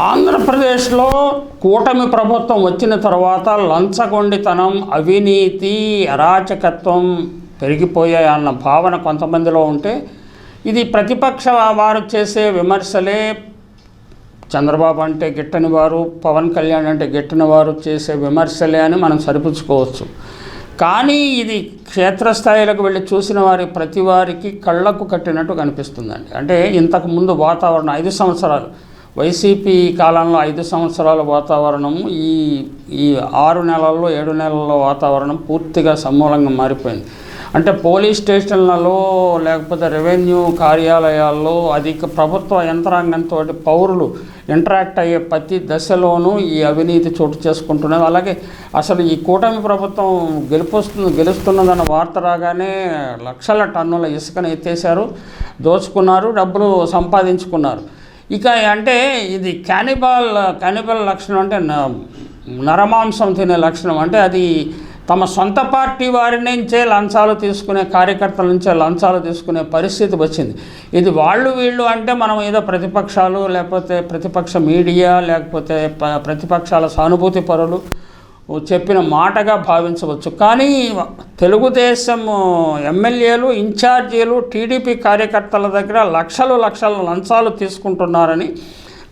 ఆంధ్రప్రదేశ్లో కూటమి ప్రభుత్వం వచ్చిన తర్వాత లంచగొండితనం అవినీతి అరాచకత్వం పెరిగిపోయాయన్న భావన కొంతమందిలో ఉంటే ఇది ప్రతిపక్ష వారు చేసే విమర్శలే. చంద్రబాబు అంటే గిట్టని వారు పవన్ కళ్యాణ్ అంటే గిట్టని వారు చేసే విమర్శలే అని మనం సరిపుచ్చుకోవచ్చు. కానీ ఇది క్షేత్రస్థాయిలకు వెళ్ళి చూసిన వారి ప్రతి వారికి కళ్ళకు కట్టినట్టు కనిపిస్తుందండి. అంటే ఇంతకుముందు వాతావరణం ఐదు సంవత్సరాలు. వైసీపీ కాలంలో ఐదు సంవత్సరాల వాతావరణం ఈ ఈ ఆరు నెలల్లో ఏడు నెలల్లో వాతావరణం పూర్తిగా సమూలంగా మారిపోయింది. అంటే పోలీస్ స్టేషన్లలో లేకపోతే రెవెన్యూ కార్యాలయాల్లో అధిక ప్రభుత్వ యంత్రాంగంతో పౌరులు ఇంటరాక్ట్ అయ్యే ప్రతి దశలోనూ ఈ అవినీతి చోటు చేసుకుంటున్నది. అలాగే అసలు ఈ కూటమి ప్రభుత్వం గెలుపొస్తుంది గెలుస్తున్నదన్న వార్త రాగానే లక్షల టన్నుల ఇసుకను ఎత్తేసారు దోచుకున్నారు డబ్బులు సంపాదించుకున్నారు. ఇక అంటే ఇది క్యానిబాల్ క్యానిబల్ లక్షణం అంటే నరమాంసం తినే లక్షణం. అంటే అది తమ సొంత పార్టీ వారి నుంచే లంచాలు తీసుకునే కార్యకర్తల నుంచే లంచాలు తీసుకునే పరిస్థితి వచ్చింది. ఇది వాళ్ళు వీళ్ళు అంటే మనం ఏదో ప్రతిపక్షాలు లేకపోతే ప్రతిపక్ష మీడియా లేకపోతే ప- ప్రతిపక్షాల సానుభూతి పరులు చెప్పిన మాటగా భావించవచ్చు. కానీ తెలుగుదేశం ఎమ్మెల్యేలు ఇన్ఛార్జీలు టీడీపీ కార్యకర్తల దగ్గర లక్షలు లక్షల లంచాలు తీసుకుంటున్నారని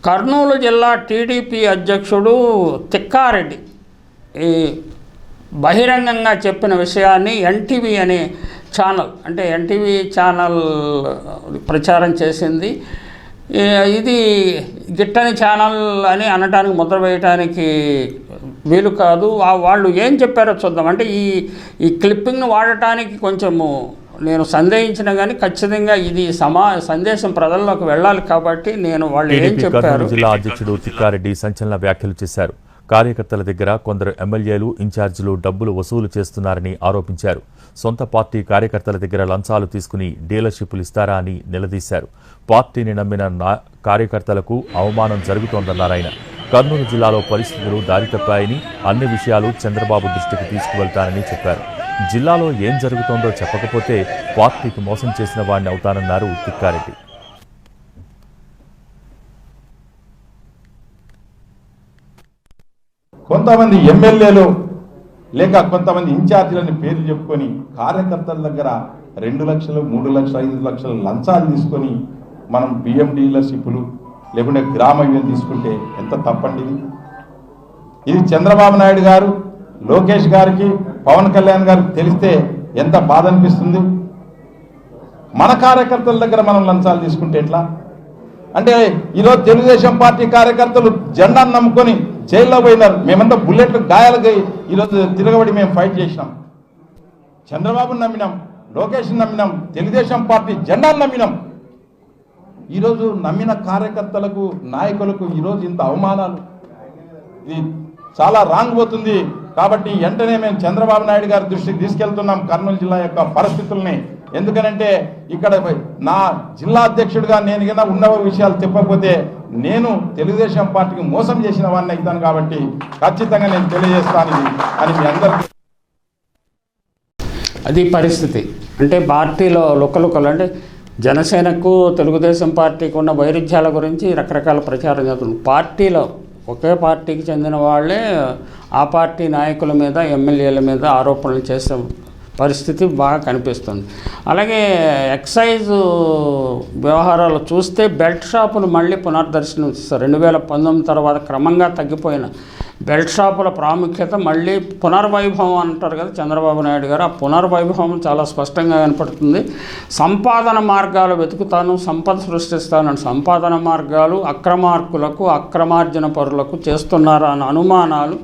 కర్నూలు జిల్లా టీడీపీ అధ్యక్షుడు తిక్కారెడ్డి ఈ బహిరంగంగా చెప్పిన విషయాన్ని ఎన్టీవీ అనే ఛానల్ అంటే ఎన్టీవీ ఛానల్ ప్రచారం చేసింది. ఇది గిట్టని ఛానల్ అని అనటానికి ముద్ర వేయటానికి వీలు కాదు. వాళ్ళు ఏం చెప్పారో చూద్దాం. అంటే ఈ ఈ క్లిప్పింగ్ను వాడటానికి కొంచెము నేను సందేహించిన కానీ ఖచ్చితంగా ఇది సమా సందేశం ప్రజల్లోకి వెళ్ళాలి కాబట్టి నేను వాళ్ళు ఏం చెప్పారు. జిల్లా అధ్యక్షుడు తిక్కారెడ్డి సంచలన వ్యాఖ్యలు చేశారు. కార్యకర్తల దగ్గర కొందరు ఎమ్మెల్యేలు ఇన్ఛార్జీలు డబ్బులు వసూలు చేస్తున్నారని ఆరోపించారు. సొంత పార్టీ కార్యకర్తల దగ్గర లంచాలు తీసుకుని డీలర్షిప్లు ఇస్తారా అని నిలదీశారు. పార్టీని నమ్మిన నా- కార్యకర్తలకు అవమానం జరుగుతోందన్నారు ఆయన. కర్నూలు జిల్లాలో పరిస్థితులు దారితప్పాయని అన్ని విషయాలు చంద్రబాబు దృష్టికి తీసుకువెళ్తానని చెప్పారు. జిల్లాలో ఏం జరుగుతోందో చెప్పకపోతే పార్టీకి మోసం చేసిన వాడిని అవుతానన్నారు తిక్కారెడ్డి. కొంతమంది ఎమ్మెల్యేలు లేక కొంతమంది ఇన్ఛార్జీలని పేర్లు చెప్పుకొని కార్యకర్తల దగ్గర రెండు లక్షలు మూడు లక్షలు ఐదు లక్షలు లంచాలు తీసుకొని మనం బిఎం డీలర్షిప్లు లేకుంటే గ్రామ ఇవ్యం తీసుకుంటే ఎంత తప్పండి ఇది? ఇది చంద్రబాబు నాయుడు గారు లోకేష్ గారికి పవన్ కళ్యాణ్ గారికి తెలిస్తే ఎంత బాధ అనిపిస్తుంది? మన కార్యకర్తల దగ్గర మనం లంచాలు తీసుకుంటే ఎట్లా? అంటే ఈరోజు తెలుగుదేశం పార్టీ కార్యకర్తలు జెండాను నమ్ముకొని జైల్లో పోయినారు. మేమంతా బుల్లెట్లు గాయాలకి ఈరోజు తిరగబడి మేము ఫైట్ చేసినాం. చంద్రబాబును నమ్మినాం లోకేష్ని నమ్మినాం తెలుగుదేశం పార్టీ జెండాను నమ్మినాం. ఈరోజు నమ్మిన కార్యకర్తలకు నాయకులకు ఈరోజు ఇంత అవమానాలు. ఇది చాలా రాంగ్ పోతుంది. కాబట్టి వెంటనే మేము చంద్రబాబు నాయుడు గారి దృష్టికి తీసుకెళ్తున్నాం కర్నూలు జిల్లా యొక్క పరిస్థితుల్ని. ఎందుకనంటే ఇక్కడ నా జిల్లా అధ్యక్షుడిగా నేను కింద ఉన్న విషయాలు చెప్పకపోతే నేను తెలుగుదేశం పార్టీకి మోసం చేసిన వాడిని అవుతాను కాబట్టి ఖచ్చితంగా నేను తెలియజేస్తాను అని మీ అందరికీ. అది పరిస్థితి. అంటే పార్టీలో లుక్కలుక్కలు అంటే జనసేనకు తెలుగుదేశం పార్టీకి ఉన్న వైరుధ్యాల గురించి రకరకాల ప్రచారం జరుగుతుంది. పార్టీలో ఒకే పార్టీకి చెందిన వాళ్ళే ఆ పార్టీ నాయకుల మీద ఎమ్మెల్యేల మీద ఆరోపణలు చేసే పరిస్థితి బాగా కనిపిస్తుంది. అలాగే ఎక్సైజ్ వ్యవహారాలు చూస్తే బెల్ట్ షాపులు మళ్ళీ పునర్దర్శనం ఇస్తారు రెండు వేల పంతొమ్మిది తర్వాత క్రమంగా తగ్గిపోయిన బెల్ట్ షాపుల ప్రాముఖ్యత మళ్ళీ పునర్వైభవం అంటారు కదా చంద్రబాబు నాయుడు గారు. ఆ పునర్వైభవం చాలా స్పష్టంగా కనపడుతుంది. సంపాదన మార్గాలు వెతుకుతాను సంపద సృష్టిస్తానని సంపాదన మార్గాలు అక్రమార్కులకు అక్రమార్జన పరులకు చేస్తున్నారా అన్న అనుమానాలు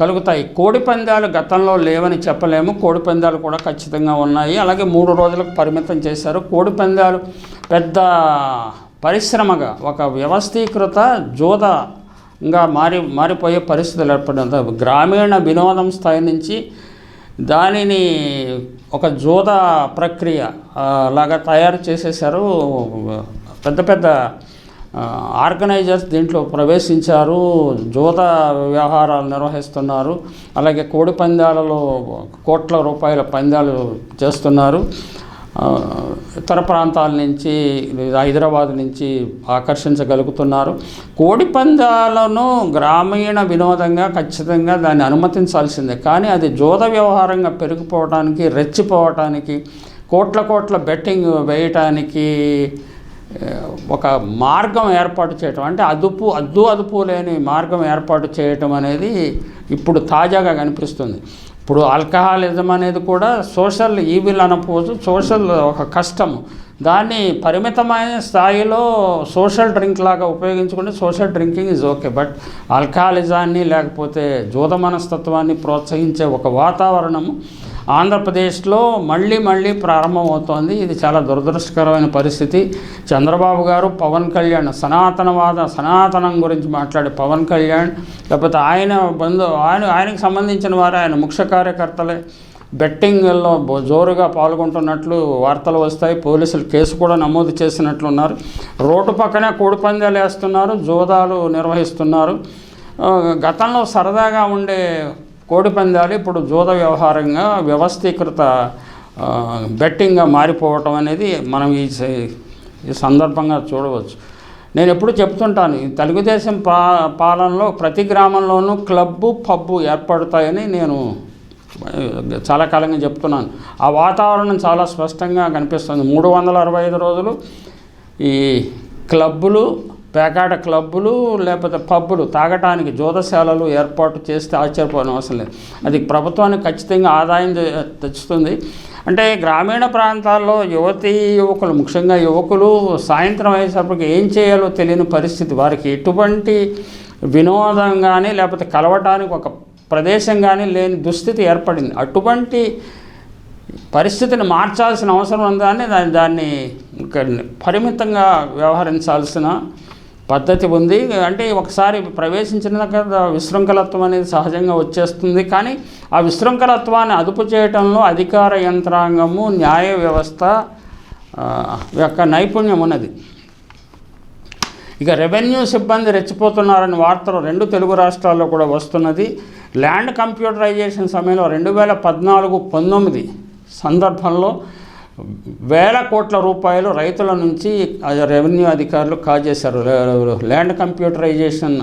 కలుగుతాయి. కోడి పందాలు గతంలో లేవని చెప్పలేము. కోడి పందాలు కూడా ఖచ్చితంగా ఉన్నాయి. అలాగే మూడు రోజులకు పరిమితం చేశారు. కోడి పందాలు పెద్ద పరిశ్రమగా ఒక వ్యవస్థీకృత ఇంకా మారి మారిపోయే పరిస్థితులు ఏర్పడిన గ్రామీణ వినోదం స్థాయి నుంచి దానిని ఒక జోద ప్రక్రియ లాగా తయారు చేసేసారు పెద్ద పెద్ద ఆర్గనైజర్స్ దీంట్లో ప్రవేశించారు జోద వ్యవహారాలు నిర్వహిస్తున్నారు. అలాగే కోడి పందాలలో కోట్ల రూపాయల పందాలు చేస్తున్నారు. ఇతర ప్రాంతాల నుంచి హైదరాబాద్ నుంచి ఆకర్షించగలుగుతున్నారు. కోడి పందాలను గ్రామీణ వినోదంగా ఖచ్చితంగా దాన్ని అనుమతించాల్సిందే. కానీ అది జోద వ్యవహారంగా పెరిగిపోవటానికి రెచ్చిపోవటానికి కోట్ల కోట్ల బెట్టింగ్ వేయటానికి ఒక మార్గం ఏర్పాటు చేయటం. అంటే అదుపు అద్దు అదుపు లేని మార్గం ఏర్పాటు చేయటం అనేది ఇప్పుడు తాజాగా కనిపిస్తుంది. ఇప్పుడు ఆల్కహాలిజం అనేది కూడా సోషల్ ఈవిల్ అనకపోవచ్చు సోషల్ ఒక కష్టం దాన్ని పరిమితమైన స్థాయిలో సోషల్ డ్రింక్ లాగా ఉపయోగించుకుంటే social drinking is okay. But ఆల్కహాలిజాన్ని లేకపోతే జూద మనస్తత్వాన్ని ప్రోత్సహించే ఒక వాతావరణము ఆంధ్రప్రదేశ్లో మళ్ళీ మళ్ళీ ప్రారంభమవుతోంది. ఇది చాలా దురదృష్టకరమైన పరిస్థితి. చంద్రబాబు గారు పవన్ కళ్యాణ్ సనాతనవాద సనాతనం గురించి మాట్లాడే పవన్ కళ్యాణ్ లేకపోతే ఆయన బంధు ఆయన ఆయనకు సంబంధించిన వారు ఆయన ముఖ్య కార్యకర్తలే. బెట్టింగ్లో బో- జోరుగా పాల్గొంటున్నట్లు వార్తలు వస్తాయి. పోలీసులు కేసు కూడా నమోదు చేసినట్లున్నారు. రోడ్డు పక్కనే కోడిపందాలు వేస్తున్నారు. జోదాలు నిర్వహిస్తున్నారు. గతంలో సరదాగా ఉండే కోడి పందాలు ఇప్పుడు జూద వ్యవహారంగా వ్యవస్థీకృత బెట్టింగ్గా మారిపోవటం అనేది మనం ఈ స- ఈ సందర్భంగా చూడవచ్చు. నేను ఎప్పుడు చెప్తుంటాను తెలుగుదేశం పా పాలనలో ప్రతి గ్రామంలోనూ క్లబ్బు పబ్బు ఏర్పడతాయని నేను చాలా కాలంగా చెప్తున్నాను. ఆ వాతావరణం చాలా స్పష్టంగా కనిపిస్తుంది. మూడు వందల అరవై ఐదు రోజులు ఈ క్లబ్బులు పేకాట క్లబ్బులు లేకపోతే పబ్బులు తాగటానికి జోదశాలలు ఏర్పాటు చేస్తే ఆశ్చర్యపోవడం అవసరం లేదు. అది ప్రభుత్వానికి ఖచ్చితంగా ఆదాయం తె- తెచ్చుతుంది. అంటే గ్రామీణ ప్రాంతాల్లో యువతీ యువకులు ముఖ్యంగా యువకులు సాయంత్రం అయ్యేసరికి ఏం చేయాలో తెలియని పరిస్థితి. వారికి ఎటువంటి వినోదం కానీ లేకపోతే కలవటానికి ఒక ప్రదేశం కానీ లేని దుస్థితి ఏర్పడింది. అటువంటి పరిస్థితిని మార్చాల్సిన అవసరం ఉందని దాన్ని దాన్ని పరిమితంగా వ్యవహరించాల్సిన పద్ధతి ఉంది. అంటే ఒకసారి ప్రవేశించిన విశృంఖలత్వం అనేది సహజంగా వచ్చేస్తుంది. కానీ ఆ విశృంఖలత్వాన్ని అదుపు చేయటంలో అధికార యంత్రాంగము న్యాయ వ్యవస్థ యొక్క నైపుణ్యం ఉన్నది. ఇక రెవెన్యూ సిబ్బంది రెచ్చిపోతున్నారని వార్తలు రెండు తెలుగు రాష్ట్రాల్లో కూడా వస్తున్నది. ల్యాండ్ కంప్యూటరైజేషన్ సమయంలో రెండు వేల పద్నాలుగు పంతొమ్మిది సందర్భంలో వేల కోట్ల రూపాయలు రైతుల నుంచి రెవెన్యూ అధికారులు కాజేశారు. ల్యాండ్ కంప్యూటరైజేషన్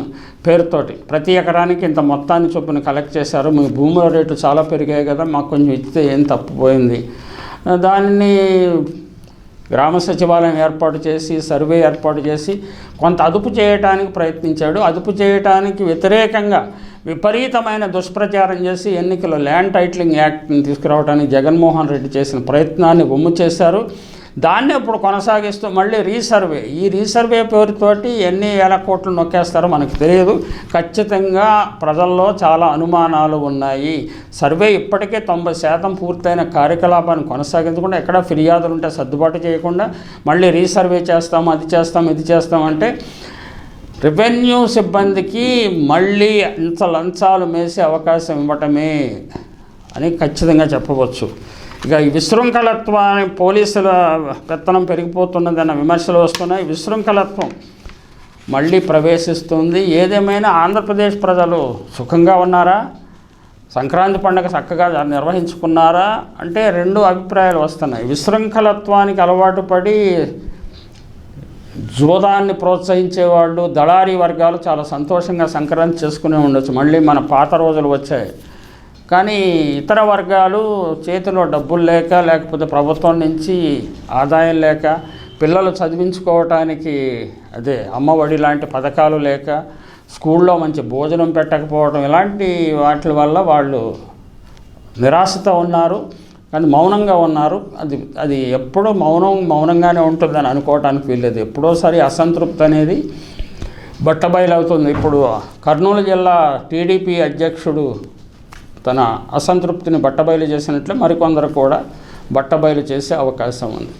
పేరుతోటి. ప్రతి ఎకరానికి ఇంత మొత్తాన్ని చొప్పున కలెక్ట్ చేశారు. మీ భూముల రేటు చాలా పెరిగాయి కదా మాకు కొంచెం ఇస్తే ఏం తప్పిపోయింది దానిని గ్రామ సచివాలయం ఏర్పాటు చేసి సర్వే ఏర్పాటు చేసి కొంత అదుపు చేయటానికి ప్రయత్నించాడు. అదుపు చేయటానికి వ్యతిరేకంగా విపరీతమైన దుష్ప్రచారం చేసి ఎన్నికల ల్యాండ్ టైటిలింగ్ యాక్ట్ని తీసుకురావడానికి జగన్మోహన్ రెడ్డి చేసిన ప్రయత్నాన్ని బొమ్ము చేశారు. దాన్ని ఇప్పుడు కొనసాగిస్తూ మళ్ళీ రీసర్వే. ఈ రీసర్వే పేరుతోటి ఎన్ని వేల కోట్లు నొక్కేస్తారో మనకు తెలియదు. ఖచ్చితంగా ప్రజల్లో చాలా అనుమానాలు ఉన్నాయి. సర్వే ఇప్పటికే తొంభై శాతం పూర్తయిన కార్యకలాపాన్ని కొనసాగించకుండా ఎక్కడ ఫిర్యాదులు ఉంటే సర్దుబాటు చేయకుండా మళ్ళీ రీసర్వే చేస్తాం అది చేస్తాం ఇది చేస్తాం అంటే రెవెన్యూ సిబ్బందికి మళ్ళీ అంత లంచాలు మేసే అవకాశం ఇవ్వటమే అని ఖచ్చితంగా చెప్పవచ్చు. ఇక ఈ విశృంఖలత్వాన్ని పోలీసుల పెత్తనం పెరిగిపోతున్నదన్న విమర్శలు వస్తున్నాయి. విశృంఖలత్వం మళ్ళీ ప్రవేశిస్తుంది. ఏదేమైనా ఆంధ్రప్రదేశ్ ప్రజలు సుఖంగా ఉన్నారా? సంక్రాంతి పండుగ చక్కగా నిర్వహించుకున్నారా? అంటే రెండు అభిప్రాయాలు వస్తున్నాయి. విశృంఖలత్వానికి అలవాటు పడి జూదాన్ని ప్రోత్సహించేవాళ్ళు దళారీ వర్గాలు చాలా సంతోషంగా సంక్రాంతి చేసుకునే ఉండొచ్చు. మళ్ళీ మన పాత రోజులు వచ్చాయి. కానీ ఇతర వర్గాలు చేతిలో డబ్బులు లేక లేకపోతే ప్రభుత్వం నుంచి ఆదాయం లేక పిల్లలు చదివించుకోవటానికి అదే అమ్మఒడి లాంటి పథకాలు లేక స్కూల్లో మంచి భోజనం పెట్టకపోవడం ఇలాంటి వాటి వల్ల వాళ్ళు నిరాశతో ఉన్నారు కానీ మౌనంగా ఉన్నారు. అది అది ఎప్పుడూ మౌనం మౌనంగానే ఉంటుందని అనుకోవటానికి వీల్లేదు. ఎప్పుడోసారి అసంతృప్తి అనేది బట్టబయలవుతుంది. ఇప్పుడు కర్నూలు జిల్లా టీడీపీ అధ్యక్షుడు తన అసంతృప్తిని బట్టబయలు చేసినట్లు మరికొందరు కూడా బట్టబయలు చేసే అవకాశం ఉంది.